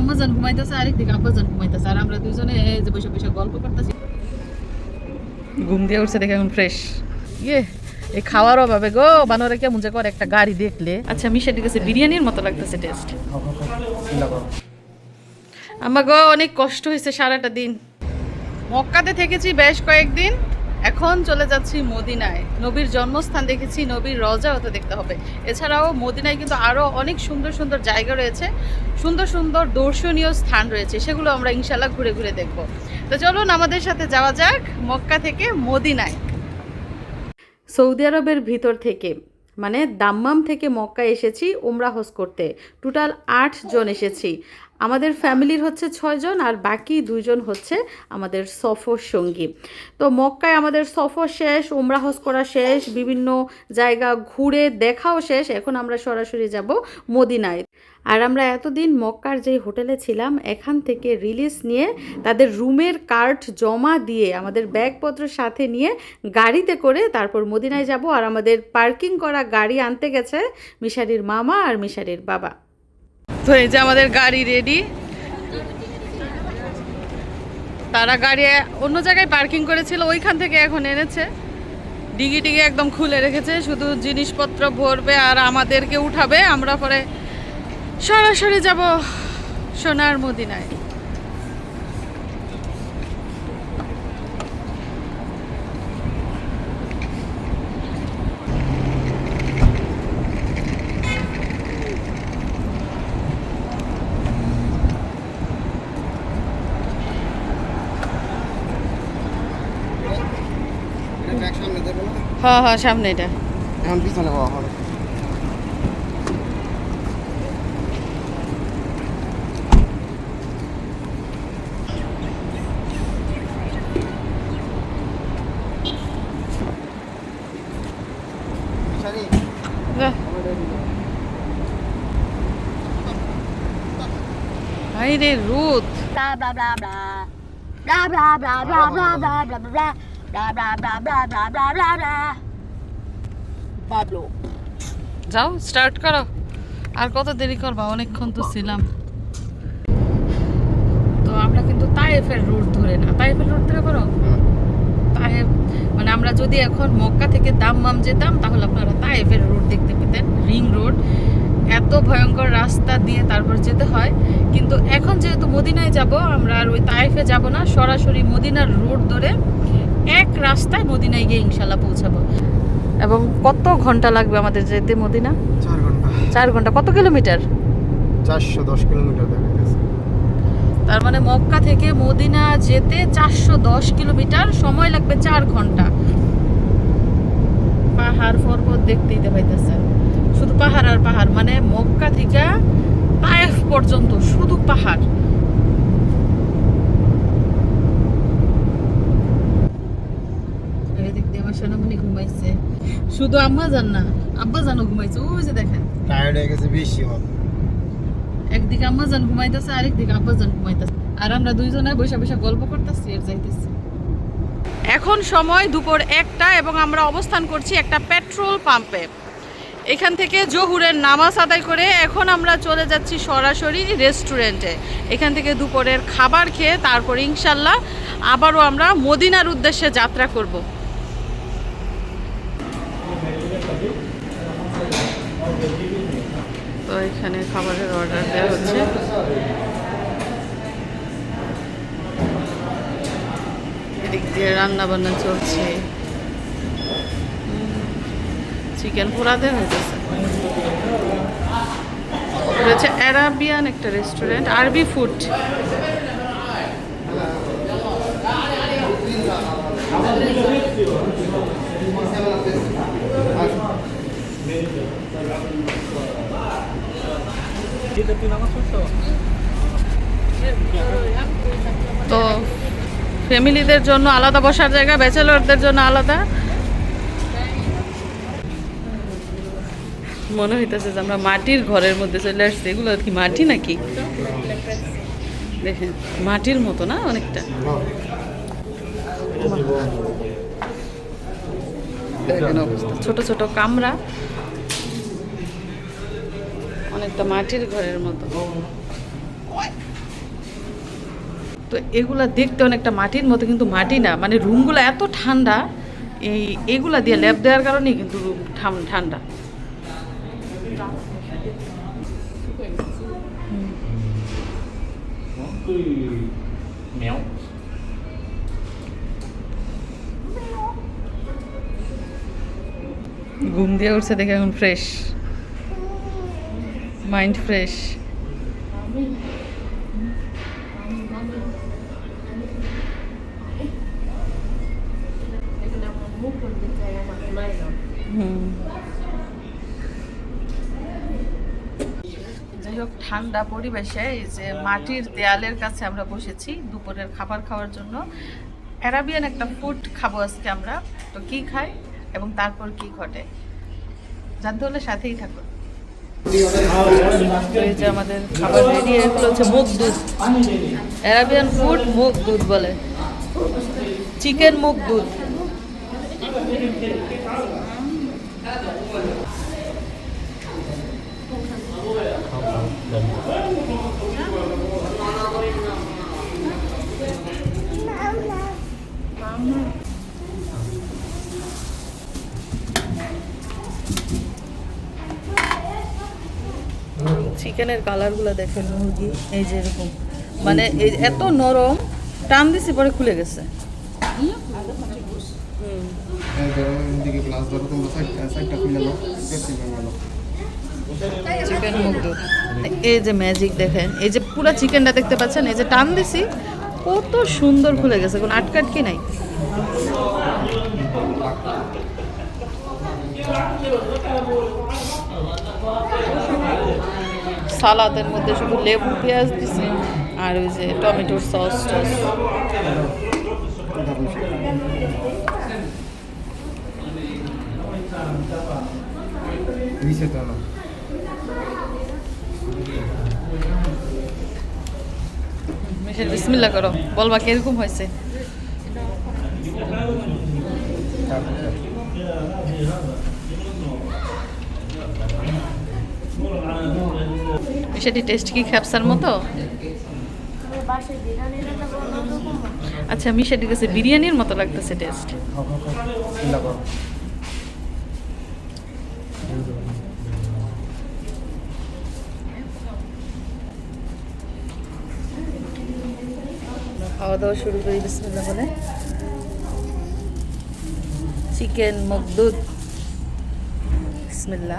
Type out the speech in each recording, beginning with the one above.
আম্মাজান ঘুমাইতেছে আরেকদিকে আব্বাজান ঘুমাইতেছে। আর আমরা দুজনে এই যে বসে বসে গল্প করতেছি। ঘুম দিয়ে উঠছে দেখে এখন ফ্রেশ ইয়ে এই খাওয়ার অভাবে গো বানরে কেমন যে করে একটা গাড়ি দেখলে। আচ্ছা মিশাটির কাছে বিরিয়ানির মতো লাগতেছে টেস্ট আমার গো অনেক কষ্ট হয়েছে সারাটা দিন। মক্কাতে থেকেছি বেশ কয়েকদিন। এখন চলে যাচ্ছি মদিনায়। নবীর জন্মস্থান দেখেছি, নবীর রজা হতে দেখতে হবে। এছাড়াও মদিনায় কিন্তু আরও অনেক সুন্দর সুন্দর জায়গা রয়েছে, সুন্দর সুন্দর দর্শনীয় স্থান রয়েছে, সেগুলো আমরা ইনশাল্লাহ ঘুরে ঘুরে দেখব। তো চলুন আমাদের সাথে যাওয়া যাক মক্কা থেকে মদিনায়। সৌদি আরবের ভিতর থেকে মানে দাম্মাম থেকে মক্কা এসেছি ওমরা হজ করতে। টোটাল আট জন এসেছি। আমাদের ফ্যামিলির হচ্ছে ছয়জন আর বাকি দুইজন হচ্ছে আমাদের সফর সঙ্গী। তো মক্কায় আমাদের সফর শেষ ওমরা হজ করা শেষ, বিভিন্ন জায়গা ঘুরে দেখাও শেষ। এখন আমরা সরাসরি যাব মদিনায়। আর আমরা এতদিন মক্কার যেই হোটেলে ছিলাম, এখান থেকে রিলিজ নিয়ে তাদের রুমের কার্ড জমা দিয়ে, আমাদের ব্যাগপত্র সাথে নিয়ে গাড়িতে করে তারপর মদিনায় যাব। আর আমাদের পার্কিং করা গাড়ি আনতে গেছে মিশারির মামা আর মিশারির বাবা। তো এই যে আমাদের গাড়ি রেডি তারা গাড়ি অন্য জায়গায় পার্কিং করেছিল, ওইখান থেকে এখন এনেছে। ডিগি টিগি একদম খুলে রেখেছে, শুধু জিনিসপত্র ভরবে আর আমাদেরকে উঠাবে। আমরা পরে সরাসরি যাব সোনার মদিনায়। হ্যাঁ হ্যাঁ সামনে এটা এখন পিছনে পাওয়া হবে Haydi Ruth. Bla bla bla bla. Bla bla bla bla bla bla bla bla. Blah blah blah blah. Blah blah blah blah blah blah blah blah. Pablo. যাও স্টার্ট করো। আর কত দেরি করবা? অনেকক্ষণ তো ছিলাম। তো আমরা কিন্তু তায়েফের রোড ধরে না। তায়েফের রোড ধরে করো? তায়েফ মানে আমরা যদি এখন মক্কা থেকে দাম্মাম যেতাম তাহলে আপনারা তায়েফের রোড দেখতে পেতেন। Ring road. এত ভয়ঙ্কর রাস্তা দিয়ে তারপর যেতে হয়। কিন্তু এখন যেহেতু মদিনায় যাব আমরা আর ওই তায়েফে যাব না। সরাসরি মদিনার রোড ধরে এক রাস্তায় মদিনায় গিয়ে ইনশাল্লাহ পৌঁছাবো। এবং কত ঘণ্টা লাগবে আমাদের যেতে মদিনা? চার ঘণ্টা। চার ঘণ্টা। কত কিলোমিটার? চারশো দশ কিলোমিটার তার মানে মক্কা থেকে মদিনা যেতে চারশো দশ কিলোমিটার। সময় লাগবে চার ঘণ্টা। পাহাড় পর্বত দেখতেই তো পাইতেছে। শুধু পাহাড় আর পাহাড় মানে মক্কা থেকে তায়েফ পর্যন্ত শুধু পাহাড় এদিক দিয়ে আমার সোনামণি ঘুমাইছে শুধু আম্মা জান না আব্বা জানো ঘুমাইছে ওই যে দেখেন। টায়ার্ড হয়ে গেছে বেশি একদিকে আম্মাজান ঘুমাইতেছে আরেকদিকে আব্বাজান ঘুমাইতেছে। আর আমরা দুইজনে বসে বসে গল্প করতেছি আর যাইতেছি। এখন সময় দুপুর একটা এবং আমরা অবস্থান করছি একটা পেট্রোল পাম্পে। এখান থেকে জহুরের নামাজ আদায় করে এখন আমরা চলে যাচ্ছি সরাসরি রেস্টুরেন্টে। এখান থেকে দুপুরের খাবার খেয়ে তারপর ইনশাল্লাহ আবারও আমরা মদিনার উদ্দেশ্যে যাত্রা করব তো এখানে খাবারের অর্ডার দেওয়া হচ্ছে। এদিক দিয়ে রান্না বান্না চলছে। চিকেন পোড়া দেওয়া হয়েছে রয়েছে অ্যারাবিয়ান একটা রেস্টুরেন্ট আরবি ফুড তো ফ্যামিলিদের জন্য আলাদা বসার জায়গা, ব্যাচেলরদের জন্য আলাদা। মনে হইতেছে যে আমরা মাটির ঘরের মধ্যে চলে আসছি। এগুলো কি মাটি নাকি? দেখেন, মাটির মতো না অনেকটা? ছোট ছোট কামরা। অনেকটা মাটির ঘরের মতো। তো এগুলা দেখতে অনেকটা মাটির মতো, কিন্তু মাটি না মানে রুমগুলো এত ঠান্ডা, এই এগুলা দিয়ে ল্যাব দেওয়ার কারণেই কিন্তু রুম ঠান্ডা। ঘুম দিয়ে উঠছে দেখে এখন ফ্রেশ মাইন্ড ফ্রেশ যাই হোক, ঠান্ডা পরিবেশে এই যে মাটির দেয়ালের কাছে আমরা বসেছি দুপুরের খাবার খাওয়ার জন্য। অ্যারাবিয়ান একটা ফুড খাব আজকে আমরা। তো কি খাই এবং তারপর কি ঘটে? জানতে হলে সাথেই থাকুন। আমাদের খাবার রেডি এগুলো হচ্ছে মুগ দুধ। অ্যারাবিয়ান ফুড মুগ দুধ বলে। চিকেন মুগ দুধ। চিকেনের কালারগুলো দেখেন, মুরগি, এই যে এরকম। মানে এই এত নরম, টান দিছি, পরে খুলে গেছে। এই যে ম্যাজিক দেখেন, এই যে পুরো চিকেনটা দেখতে পাচ্ছেন, এই যে টান দিছি, কত সুন্দর খুলে গেছে, কোনো আটকাটকি নাই? সালাদের মধ্যে শুধু লেবু পেঁয়াজ দিছে আর ওই যে টমেটোর সস টস। বিসমিল্লা করো বলবা কীরকম হয়েছে? সেটি টেস্ট কি খ্যাপসার মতো। আচ্ছা মিশাটির কাছে বিরিয়ানির মতো লাগতেছে টেস্ট খাওয়া দাওয়া শুরু করি বিসমিল্লা বলে। চিকেন মকদুদ বিসমিল্লা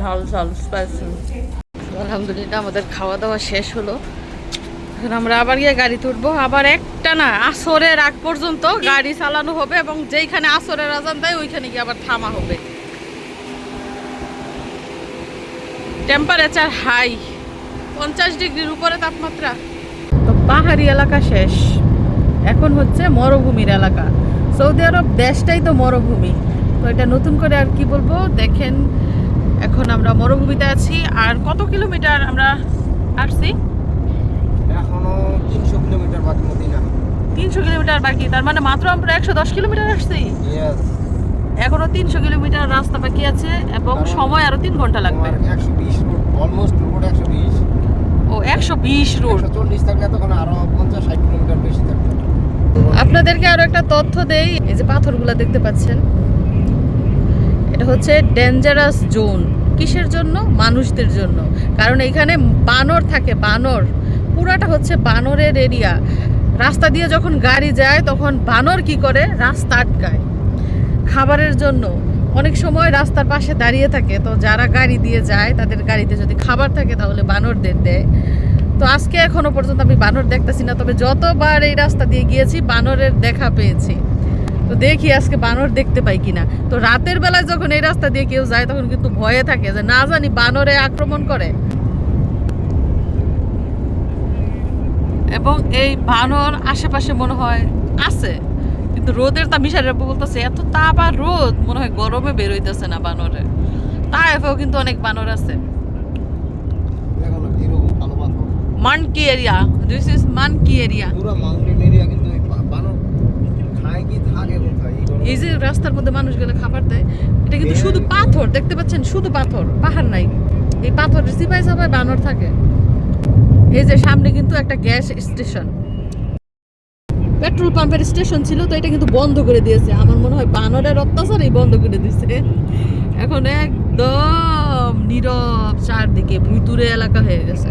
ঝাল ঝাল স্পাইসি আলহামদুলিল্লাহ আমাদের খাওয়া দাওয়া শেষ হলো। এখন আমরা আবার গিয়ে গাড়ি তুলবো। আবার একটা না আসরের আগ পর্যন্ত গাড়ি চালানো হবে এবং যেইখানে আসরের আজান দেয় ওইখানে গিয়ে আবার থামা হবে। টেম্পারেচার হাই পঞ্চাশ ডিগ্রির উপরে তাপমাত্রা। তো পাহাড়ি এলাকা শেষ। এখন হচ্ছে মরুভূমির এলাকা। সৌদি আরব দেশটাই তো মরুভূমি। তো এটা নতুন করে আর কি বলব? দেখেন এখন আমরা মরুভূমিতে আছি আর কত কিলোমিটার আমরা আসছি? এখনও তিনশো কিলোমিটার বাকি মদিনা তিনশো কিলোমিটার বাকি তার মানে মাত্র আমরা একশো দশ কিলোমিটার আসছি? এখনও তিনশো কিলোমিটার রাস্তা বাকি আছে এবং সময় আরও তিন ঘণ্টা লাগবে। একশো বিশ রোড অলমোস্ট রোড একশো বিশ। ও একশো বিশ রোড চল্লিশ থাকলে তখন আরও পঞ্চাশ ষাট কিলোমিটার বেশি থাকতো আপনাদেরকে আরও একটা তথ্য দেই এই যে পাথরগুলো দেখতে পাচ্ছেন এটা হচ্ছে ডেঞ্জারাস জোন কিসের জন্য? মানুষদের জন্য। কারণ এখানে বানর থাকে, বানর। পুরাটা হচ্ছে বানরের এরিয়া রাস্তা দিয়ে যখন গাড়ি যায়, তখন বানর কি করে? রাস্তা আটকায়। খাবারের জন্য। অনেক সময় রাস্তার পাশে দাঁড়িয়ে থাকে। তো যারা গাড়ি দিয়ে যায়, তাদের গাড়িতে যদি খাবার থাকে, তাহলে বানরদের দেয়। তো আজকে এখনও পর্যন্ত আমি বানর দেখতেছি না। তবে যতবার এই রাস্তা দিয়ে গিয়েছি, বানরের দেখা পেয়েছি। তো দেখি আজকে বানর দেখতে পাই কিনা। তো রাতের বেলায় যখন এই রাস্তা দিয়ে কেউ যায় তখন কিন্তু ভয়ে থাকে যে না জানি বানরে আক্রমণ করে। এবং এই বানর আশেপাশে মনে হয় আছে কিন্তু রোদের তা মিশারে বলতেছে এত তাপ আর রোদ মনে হয় গরমে বের হইতেছে না বানরের তাইফেও কিন্তু অনেক বানর আছে। Monkey area this is monkey area পুরো মাউন্টেন এরিয়া কিন্তু এই বা- বানর খায় কি থাকে কোথায় এই যে রাস্তার মধ্যে মানুষ গেলে খাবার দেয় এটা কিন্তু। শুধু পাথর দেখতে পাচ্ছেন? শুধু পাথর পাহাড় নাই। এই পাথর সিপাই সাপাই বানর থাকে। এই যে সামনে কিন্তু একটা গ্যাস স্টেশন। পেট্রোল পাম্পের স্টেশন ছিল তো এটা কিন্তু বন্ধ করে দিয়েছে। আমার মনে হয় বানরের অত্যাচারই বন্ধ করে দিয়েছে এখন একদম নীরব চারদিকে ভুতুরে এলাকা হয়ে গেছে।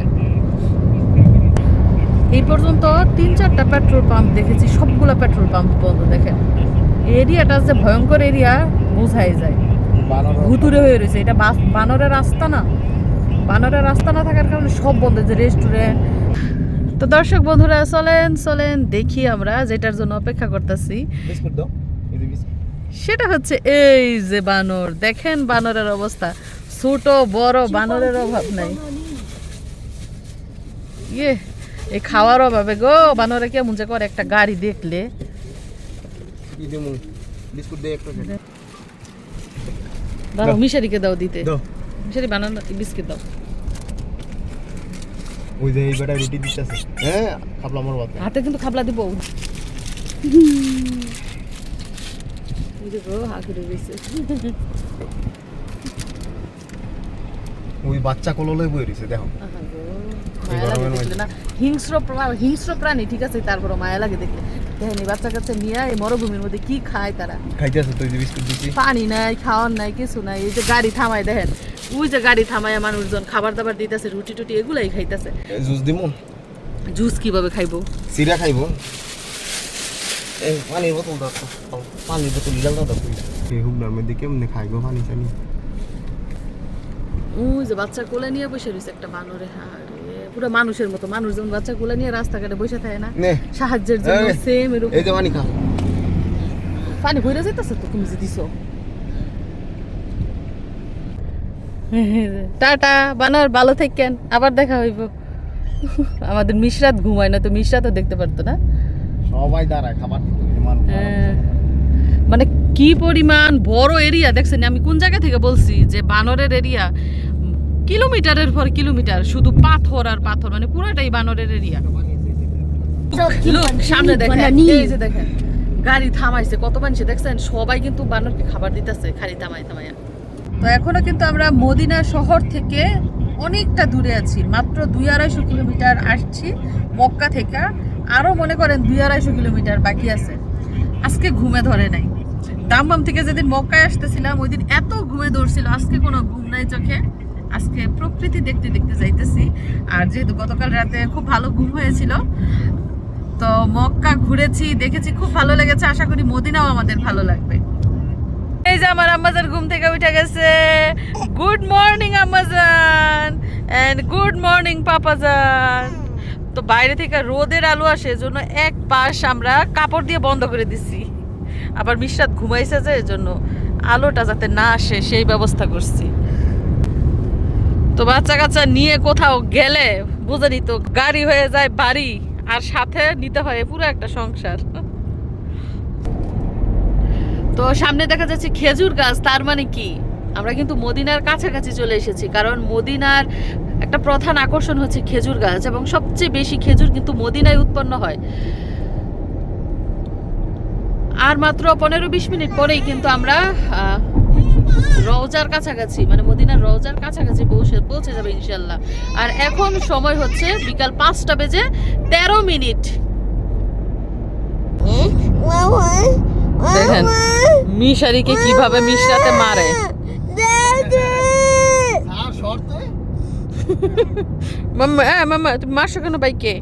এই পর্যন্ত তিন চারটা পেট্রোল পাম্প দেখেছি সবগুলো পেট্রোল পাম্প বন্ধ দেখেন। এরিয়াটা যে ভয়ঙ্কর এরিয়া বোঝাই যায়। ভুতুরে হয়ে রয়েছে। এটা বাস- বানরের রাস্তা না। বানরের রাস্তা না থাকার কারণে সব বন্ধ যে রেস্টুরেন্ট তো দর্শক বন্ধুরা চলেন চলেন দেখি আমরা যেটার জন্য অপেক্ষা করতেছি। সেটা হচ্ছে এই যে বানর। দেখেন বানরের অবস্থা। ছোট বড় বানরের অভাব নাই। ইয়ে এই খাওয়ার অভাবে গো বানরে কেমন যে করে একটা গাড়ি দেখলে। বিস্কুট দে একটু দাও মিশারিকে দাও দিতে। দাও মিশারি বানানো বিস্কিট দাও। ওই যে এই বেটা রুটি দিতেছে। হ্যাঁ খাবলা আমার বাতা হাতে কিন্তু খাবলা দিব। ওই বাচ্চা কোললে বই রইছে দেখো আহা গো, এই মায়া লাগে গরমের দেখলে না? হিংস্র হিংস্র প্রাণী ঠিক আছে? তারপর মায়া লাগে দেখলে। দেখেন বাচ্চা কাচ্চা নিয়ে এই মরুভূমির মধ্যে কি খায় তারা? খাইতেছে বিস্কুট দিচ্ছি পানি নাই খাওয়ার নাই কিছু নাই। এই যে গাড়ি থামায় দেখেন? ওই যে গাড়ি থামায় মানুষজন খাবার দাবার দিতেছে রুটি টুটি এগুলাই খাইতেছে। জুস দিমু? জুস কীভাবে খাইবো? সিরা খাইবো? এই পানির বোতল দাও। পানির বোতল দাও দাও এই হুবনার মধ্যে কেমনে খাইবো পানি চানি ওই যে বাচ্চা কোলে নিয়ে বসে রয়েছে একটা বানরে হারে পুরো মানুষের মতো। মানুষ যেমন বাচ্চা কোলে নিয়ে রাস্তাঘাটে বসে থাকে না। সাহায্যের জন্য সেম এরকম। এই যে পানি ভরে যাইতেছে তো তুমি যে দিছো। টাটা বানর ভালো থাকেন। আবার দেখা হইব। আমাদের মিশরাত ঘুমায় না তো মিশরাতও দেখতে পারতো না। সবাই দাঁড়ায় খাবার হ্যাঁ। মানে কি পরিমাণ বড় এরিয়া দেখছেন? আমি কোন জায়গা থেকে বলছি যে বানরের এরিয়া কিলোমিটারের পর কিলোমিটার শুধু পাথর আর পাথর মানে পুরোটাই বানরের এরিয়া লোক সামনে দেখেন এই যে দেখেন গাড়ি থামাইছে কত মানুষ দেখছেন? সবাই কিন্তু বানরকে খাবার দিতেছে খালি থামাই থামাইয়া তো এখনও কিন্তু আমরা মদিনা শহর থেকে অনেকটা দূরে আছি মাত্র দুই আড়াইশো কিলোমিটার আসছি মক্কা থেকে। আরও মনে করেন দুই আড়াইশো কিলোমিটার বাকি আছে। আজকে ঘুমে ধরে নাই। দামবাম থেকে যেদিন মক্কায় আসতেছিলাম ওই দিন এত ঘুমে ধরছিল আজকে কোনো ঘুম নাই চোখে। আজকে প্রকৃতি দেখতে দেখতে যাইতেছি। আর যেহেতু গতকাল রাতে খুব ভালো ঘুম হয়েছিল, তো মক্কা ঘুরেছি, দেখেছি, খুব ভালো লেগেছে। আশা করি মদিনাও আমাদের ভালো লাগবে। এই যে আমার আম্মাজান ঘুম থেকে উঠে গেছে। গুড মর্নিং আম্মাজান। এন্ড গুড মর্নিং পাপাজান। তো বাইরে থেকে রোদের আলো আসে, এজন্য এক পাশ আমরা কাপড় দিয়ে বন্ধ করে দিছি। আবার মিশরাত ঘুমাইছে যে, এজন্য আলোটা যাতে না আসে, সেই ব্যবস্থা করছি। তো বাচ্চা কাচ্চা নিয়ে কোথাও গেলে বুঝেনি তো, গাড়ি হয়ে যায়, বাড়ি, আর সাথে নিতে হয় পুরো একটা সংসার। তো সামনে দেখা যাচ্ছে খেজুর গাছ, তার মানে কি? আমরা কিন্তু মদিনার কাছাকাছি চলে এসেছি, কারণ মদিনার একটা প্রধান আকর্ষণ হচ্ছে খেজুর গাছ, এবং সবচেয়ে বেশি খেজুর কিন্তু মদিনায় উৎপন্ন হয়। আর মাত্র পনেরো বিশ মিনিট পরেই কিন্তু আমরা রওজার কাছাকাছি মানে মদিনার রওজার কাছাকাছি পৌঁছে পৌঁছে যাবে ইনশাল্লাহ আর এখন সময় হচ্ছে বিকাল পাঁচটা বেজে তেরো মিনিট। দেখেন, মিশারিকে কীভাবে মিশরাতে মারে। মাম্মা হ্যাঁ মাম্মা তুমি কেন বাইকে?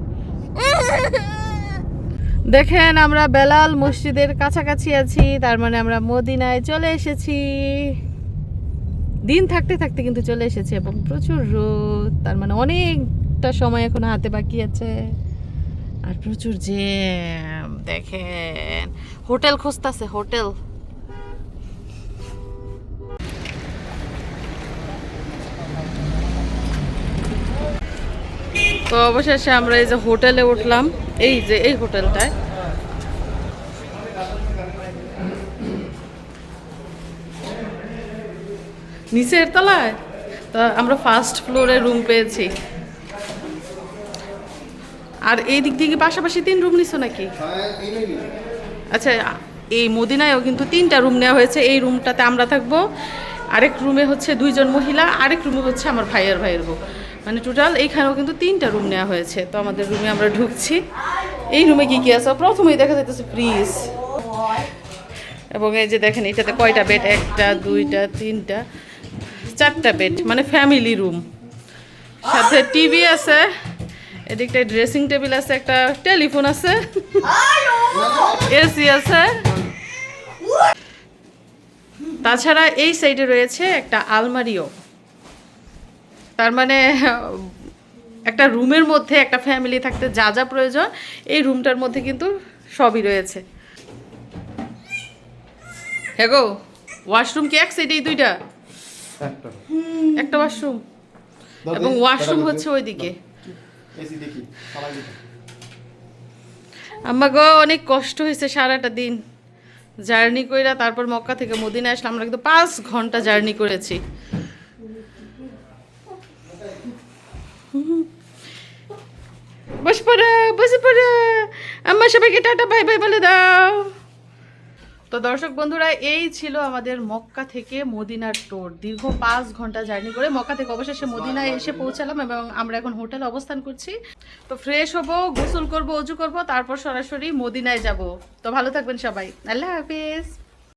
দেখেন, আমরা বেলাল মসজিদের কাছাকাছি আছি, তার মানে আমরা মদিনায় চলে এসেছি। দিন থাকতে থাকতে কিন্তু চলে এসেছি এবং প্রচুর রোদ, তার মানে অনেকটা সময় এখন হাতে বাকি আছে। আর প্রচুর জ্যাম, দেখেন। হোটেল খুঁজতেছে, হোটেল। তো অবশেষে আমরা এই যে হোটেলে উঠলাম। এই যে, এই হোটেলটায়। নিচের তলায়? তো আমরা ফার্স্ট ফ্লোরে রুম পেয়েছি। আর এই দিক দিয়ে কি পাশাপাশি তিন রুম নিছো নাকি? আচ্ছা এই মদিনায়ও কিন্তু তিনটা রুম নেওয়া হয়েছে। এই রুমটাতে আমরা থাকব। আরেক রুমে হচ্ছে দুইজন মহিলা, আরেক রুমে হচ্ছে আমার ভাইয়ের ভাইয়ের বউ। মানে টোটাল এইখানেও কিন্তু তিনটা রুম নেওয়া হয়েছে। তো আমাদের রুমে আমরা ঢুকছি। এই রুমে কি কি আছে? প্রথমেই দেখা যাইতেছে ফ্রিজ এবং এই যে দেখেন, এটাতে কয়টা বেড একটা, দুইটা, তিনটা, চারটা বেড মানে ফ্যামিলি রুম সাথে টিভি আছে, এদিকটায় ড্রেসিং টেবিল আছে, একটা টেলিফোন আছে এসি আছে। তাছাড়া এই সাইডে রয়েছে একটা আলমারিও। তার মানে একটা রুমের মধ্যে একটা ফ্যামিলি থাকতে যা যা প্রয়োজন এই রুমটার মধ্যে কিন্তু সবই রয়েছে। হ্যাঁ গো ওয়াশরুম কি এক সাইডেই দুইটা? একটা। ওয়াশরুম এবং ওয়াশরুম হচ্ছে ওইদিকে। আম্মা গো অনেক কষ্ট হয়েছে সারাটা দিন। জার্নি কইরা তারপর মক্কা থেকে মদিনা আসলাম। আমরা কিন্তু পাঁচ ঘণ্টা জার্নি করেছি। বস পড়া, বসে পড়া। আম্মা, সবাইকে টাটা, বাই বাই বলে দাও। তো দর্শক বন্ধুরা, এই ছিল আমাদের মক্কা থেকে মদিনার টোর দীর্ঘ পাঁচ ঘণ্টা জার্নি করে মক্কা থেকে অবশেষে মদিনায় এসে পৌঁছালাম এবং আমরা এখন হোটেলে অবস্থান করছি। তো ফ্রেশ হব, গোসল করব অজু করব, তারপর সরাসরি মদিনায় যাব। তো ভালো থাকবেন সবাই। আল্লাহ হাফিজ।